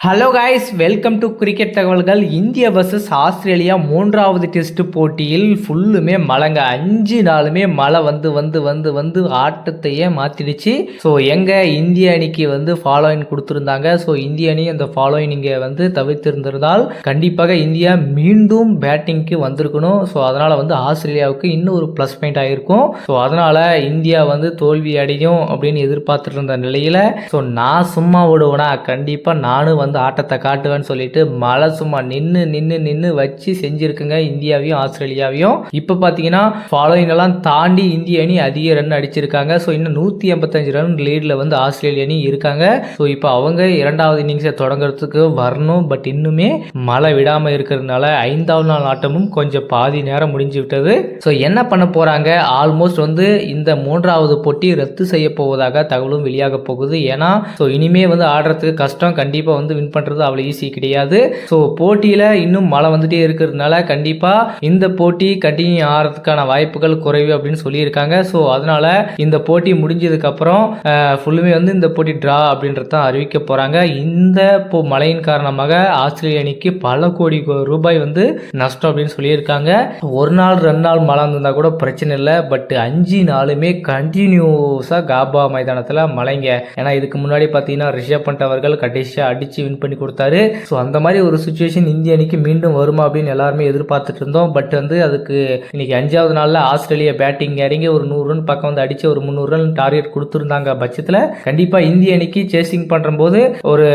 Hello guys welcome to cricket தகவல்கள் இந்திய versus Australia மூன்றாவது டெஸ்ட் போட்டியில் ஃபுல்லுமே மழைங்க அஞ்சு நாளுமே மழை வந்து வந்து வந்து வந்து ஆட்டத்தையே மாற்றிடுச்சு ஸோ எங்கள் இந்திய அணிக்கு வந்து ஃபாலோயின் கொடுத்துருந்தாங்க. ஸோ இந்திய அணி அந்த ஃபாலோயினிங்கை இங்கே வந்து தவிர்த்திருந்திருந்தால் கண்டிப்பாக இந்தியா மீண்டும் பேட்டிங்க்கு வந்திருக்கணும். ஸோ அதனால் வந்து ஆஸ்திரேலியாவுக்கு இன்னும் ஒரு ப்ளஸ் பாயிண்ட் ஆகிருக்கும் ஸோ அதனால் இந்தியா வந்து தோல்வி அடையும் அப்படின்னு எதிர்பார்த்துட்டு இருந்த நிலையில் ஸோ நான் சும்மா விடுவேனா? கண்டிப்பாக நானும் வந்து ஆட்டத்தை காட்டுவேன்னு சொல்லிட்டு மழை சும்மா நின்று நின்று நின்று வச்சு செஞ்சுருக்குங்க இந்தியாவையும் ஆஸ்திரேலியாவையும். இப்போ பார்த்தீங்கன்னா ஃபாலோயிங் எல்லாம் தாண்டி இந்திய அணி அதிக ரன் அடிச்சிருக்காங்க. ஸோ இன்னும் நூற்றி எண்பத்தஞ்சு ரன் லீடில் வந்து ஆஸ்திரேலிய அணி இருக்காங்க. ஸோ இப்போ அவங்க இரண்டாவது இன்னிங்ஸை தொடங்குறதுக்கு வரணும். பட் இன்னுமே மழை விடாமல் இருக்கிறதுனால ஐந்தாவது நாள் ஆட்டமும் கொஞ்சம் பாதி நேரம் முடிஞ்சு விட்டது. ஸோ என்ன பண்ண போகிறாங்க ஆல்மோஸ்ட் வந்து இந்த மூன்றாவது போட்டி ரத்து செய்ய போவதாக தகவலும் வெளியாக போகுது. ஏன்னா ஸோ இனிமே வந்து ஆடுறதுக்கு கஷ்டம். கண்டிப்பாக வந்து வின் பண்ணுறது அவ்வளோ ஈஸி கிடையாது. ஸோ போட்டியில் இன்னும் மழை வந்துட்டே இருக்கிறதுனால கண்டிப்பாக இந்த போட்டி கண்டினியூ ஆகிறதுக்கான வாய்ப்புகள் குறைவு அப்படின்னு சொல்லியிருக்காங்க. ஸோ அதனால் இந்த போட்டி முடிஞ்சதுக்கப்புறம் ஃபுல்லுமே வந்து இந்த போட்டி ட்ரா அப்படின்றது தான் அறிவிக்க போகிறாங்க இந்த இப்போ மழையின் காரணமாக ஆஸ்திரேலிய அணிக்கு பல கோடி ரூபாய் வந்து நஷ்டம் அப்படின்னு சொல்லியிருக்காங்க. ஒரு நாள் ரெண்டு நாள் மழை இருந்தால் கூட பிரச்சனை இல்லை. பட் அஞ்சு நாளுமே கண்டினியூஸாக காபா மைதானத்தில் மழைங்க. ஏன்னா இதுக்கு முன்னாடி பார்த்தீங்கன்னா ரிஷப் பண்ட் அவர்கள் கடைசியாக அடித்து வின் பண்ணி கொடுத்தாரு. ஸோ அந்த மாதிரி ஒரு சுச்சுவேஷன் இந்திய அணிக்கு மீண்டும் வருமா அப்படின்னு எல்லாருமே எதிர்பார்த்துட்டு இருந்தோம். பட் வந்து அதுக்கு இன்னைக்கு அஞ்சாவது நாளில் ஆஸ்திரேலியா பேட்டிங் இறங்கி ஒரு நூறு ரன் பக்கம் வந்து அடிச்சு ஒரு முந்நூறு ரன் டார்கெட் கொடுத்துருந்தாங்க பட்சத்தில். கண்டிப்பாக இந்திய அணிக்கு சேசிங் பண்ணும்போது ஒரு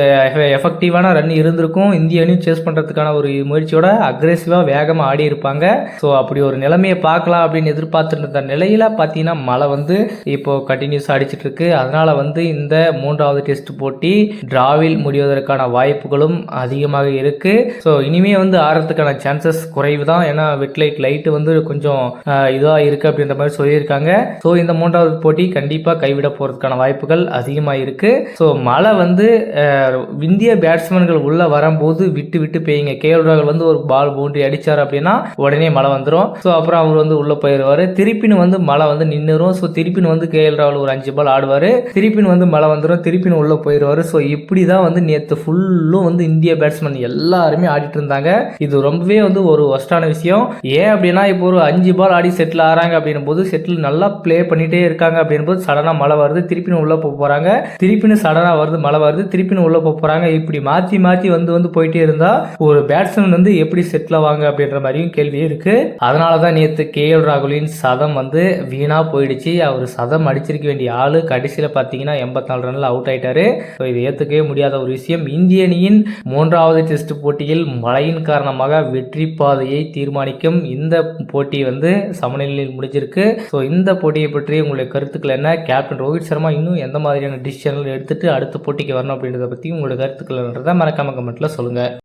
எஃபெக்டிவான ரன் இருந்திருக்கும். இந்திய அணி சேஸ் பண்ணுறதுக்கான ஒரு முயற்சியோட அக்ரெசிவாக வேகமாக ஆடி இருப்பாங்க. ஸோ அப்படி ஒரு நிலைமையை பார்க்கலாம் அப்படின்னு எதிர்பார்த்துருந்த நிலையில் பார்த்தீங்கன்னா மழை வந்து இப்போ கண்டினியூஸ் அடிச்சிட்டு இருக்கு. அதனால வந்து இந்த மூன்றாவது டெஸ்ட் போட்டி டிராவில் முடிவதற்கான வாய்ப்புகளும் அதிகமாக இருக்குது ஸோ இனிமே வந்து ஆடுறதுக்கான சான்சஸ் குறைவு தான் ஏன்னா வெட்லைட் லைட்டு வந்து கொஞ்சம் இதாக இருக்குது அப்படின்ற மாதிரி சொல்லியிருக்காங்க. ஸோ இந்த மூன்றாவது போட்டி கண்டிப்பாக கைவிட போகிறதுக்கான வாய்ப்புகள் அதிகமாக இருக்குது ஸோ மழை வந்து இந்திய பேட்ஸ்மேன்கள் உள்ளே வரும்போது விட்டு விட்டு பெய்யுங்க. கேஎல் ராகுல் வந்து ஒரு பால் பூண்டி அடித்தார் அப்படின்னா உடனே மழை வந்துடும் ஸோ அப்புறம் அவர் வந்து உள்ளே போயிடுவார். திருப்பின்னு வந்து மழை வந்து நின்றுரும் ஸோ திருப்பின்னு வந்து கேஎல் ராகுல் ஒரு அஞ்சு பால் ஆடுவார். திருப்பின்னு வந்து மழை வந்துடும் திருப்பின்னு உள்ளே போயிடுவார். ஸோ இப்படி தான் வந்து நேற்று ஃபுல்லும் வந்து இந்திய பேட்ஸ்மேன் எல்லாருமே ஆடிட்டு இருந்தாங்க. இது ரொம்பவே வந்து ஒரு ஒஸ்டான விஷயம். ஏன் அப்படின்னா இப்போ ஒரு அஞ்சு பால் ஆடி செட்டில் ஆறாங்க அப்படின்னும் போது செட்டில் நல்லா ப்ளே பண்ணிட்டே இருக்காங்க அப்படின் போது சடனாக மழை வருது திருப்பின்னு உள்ளே போக போகிறாங்க திருப்பின்னு சடனாக வருது மழை வருது திருப்பின்னு உள்ளே போக போகிறாங்க இப்படி மாற்றி மாற்றி வந்து வந்து போயிட்டே இருந்தால் ஒரு பேட்ஸ்மேன் வந்து எப்படி செட்டில் ஆவாங்க அப்படின்ற மாதிரியும் கேள்வி இருக்குது அதனால தான் நேற்று கே எல் ராகுலின் சதம் வந்து வீணாக போயிடுச்சு. அவர் சதம் அடிச்சிருக்க வேண்டிய ஆள் கடைசியில் பார்த்தீங்கன்னா எண்பத்தி நாலு ரனில் அவுட் ஆயிட்டாரு. ஸோ இது ஏற்றுக்கவே முடியாத ஒரு விஷயம். இந்திய அணியின் மூன்றாவது டெஸ்ட் போட்டியில் மழையின் காரணமாக வெற்றி பாதையை தீர்மானிக்கும் இந்த போட்டி வந்து சமநிலையில் முடிஞ்சிருக்கு. ஸோ இந்த போட்டியை பற்றி உங்களுடைய கருத்துக்கள் என்ன? கேப்டன் ரோஹித் சர்மா இன்னும் எந்த மாதிரியான டிசிஷன்கள் எடுத்துட்டு அடுத்த போட்டிக்கு வரணும் அப்படின்றத பற்றி உங்களுடைய கருத்துக்கள் மறக்காம கமெண்ட்ல சொல்லுங்கள்